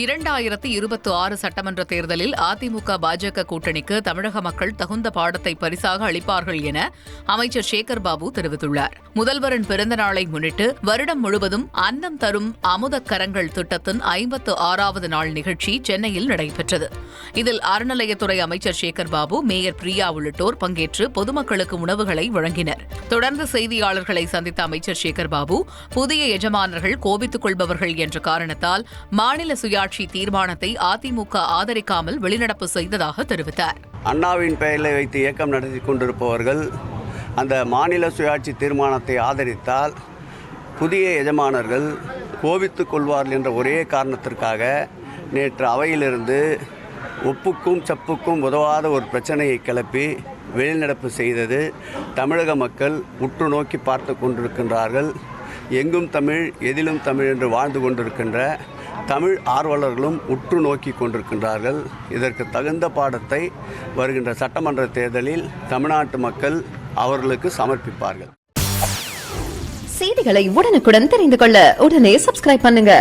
இரண்டாயிரத்தி இருபத்தி ஆறு சட்டமன்ற தேர்தலில் அதிமுக பாஜக கூட்டணிக்கு தமிழக மக்கள் தகுந்த பாடத்தை பரிசாக அளிப்பார்கள் என அமைச்சர் சேகர் பாபு தெரிவித்துள்ளார். முதல்வரின் பிறந்த நாளை முன்னிட்டு வருடம் முழுவதும் அன்னம் தரும் அமுதக் கரங்கள் திட்டத்தின் ஐம்பத்து ஆறாவது நாள் நிகழ்ச்சி சென்னையில் நடைபெற்றது. இதில் அறநிலையத்துறை அமைச்சர் சேகர் பாபு மேயர் பிரியா உள்ளிட்டோர் பங்கேற்று பொதுமக்களுக்கு உணவுகளை வழங்கினர். தொடர்ந்து செய்தியாளர்களை சந்தித்த அமைச்சர் சேகர் பாபு புதிய எஜமானர்கள் கோபித்துக் கொள்பவர்கள் என்ற காரணத்தால் மாநில சுயாட்சி தீர்மானத்தை அதிமுக ஆதரிக்காமல் வெளிநடப்பு செய்ததாக தெரிவித்தார். அண்ணாவின் பெயரை வைத்து இயக்கம் நடத்தி கொண்டிருப்பவர்கள் அந்த மாநில சுயாட்சி தீர்மானத்தை ஆதரித்தால் புதிய எஜமானர்கள் கோபித்துக் கொள்வார்கள் என்ற ஒரே காரணத்திற்காக நேற்று அவையிலிருந்து ஒப்புக்கும் சப்புக்கும் உதவாத ஒரு பிரச்சனையை கிளப்பி வெளிநடப்பு செய்தது தமிழக மக்கள் உற்று நோக்கி பார்த்து கொண்டிருக்கின்றார்கள். எங்கும் தமிழ் எதிலும் தமிழ் என்று வாழ்ந்து கொண்டிருக்கின்ற தமிழ் ஆர்வலர்களும் உற்று நோக்கி கொண்டிருக்கின்றார்கள். இதற்கு தகுந்த பாடத்தை வருகின்ற சட்டமன்ற தேர்தலில் தமிழ்நாட்டு மக்கள் அவர்களுக்கு சமர்ப்பிப்பார்கள். செய்திகளை உடனுக்குடன் தெரிந்து கொள்ள உடனே சப்ஸ்கிரைப் பண்ணுங்க.